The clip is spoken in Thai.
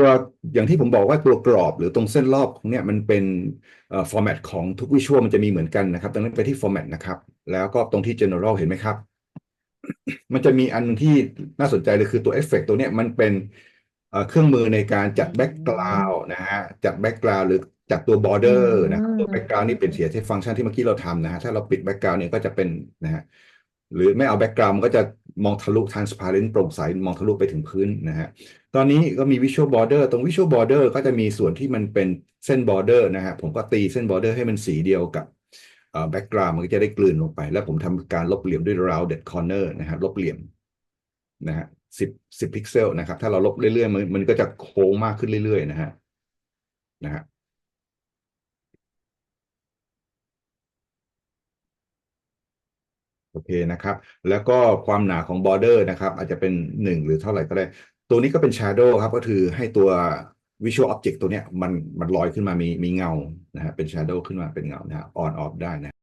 ตัวอย่างที่ผมบอกว่าตัวกรอบหรือตรงเส้นรอบของเนี่ยมันเป็นเอ่อ format ของทุกวิชวลมันจะมีเหมือนกันนะครับดังนั้นไปที่ format นะครับ แล้วก็ตรงที่ general เห็นไหมครับ มันจะมีอันที่น่าสนใจเลยคือตัวเอฟเฟกตัวเนี้ยมันเป็นเอ่อเครื่องมือในการจัดแบ็กกราวด์นะฮะจัดแบ็กกราวด์หรือจัดตัวบอร์เดอร์นะครับตัวแบ็กกราวด์นี่เป็นเสียที่ฟังก์ชันที่เมื่อกี้เราทำนะฮะถ้าเราปิดแบ็กกราวด์เนี่ยก็จะเป็นนะฮะหรือไม่เอาแบ็กกราวด์มันก็จะ มองทะลุ transparent โปร่งใส มองทะลุไปถึงพื้นนะฮะ ตอนนี้ก็มี Visual Border ตรง Visual Border ก็จะมีส่วนที่มันเป็นเส้น border นะฮะ ผมก็ตีเส้น border ให้มันสีเดียวกับเอ่อ background มันก็จะได้กลืนลงไป แล้วผมทำการลบเหลี่ยมด้วย rounded corner นะฮะ ลบเหลี่ยมนะฮะสิบสิบพิกเซลนะครับ ถ้าเราลบเรื่อยๆ มันมันก็จะโค้งมากขึ้นเรื่อยๆ นะฮะ นะฮะ โอเคนะครับ แล้วก็ความหนาของ border นะครับ อาจจะเป็นหนึ่งหรือเท่าไหร่ก็ได้ ตัวนี้ก็เป็น shadow ครับ ก็คือให้ตัว visual object ตัวเนี้ยมันมันลอยขึ้นมามีมีเงานะฮะเป็น shadow ขึ้นมาเป็นเงานะฮะ on off ได้นะ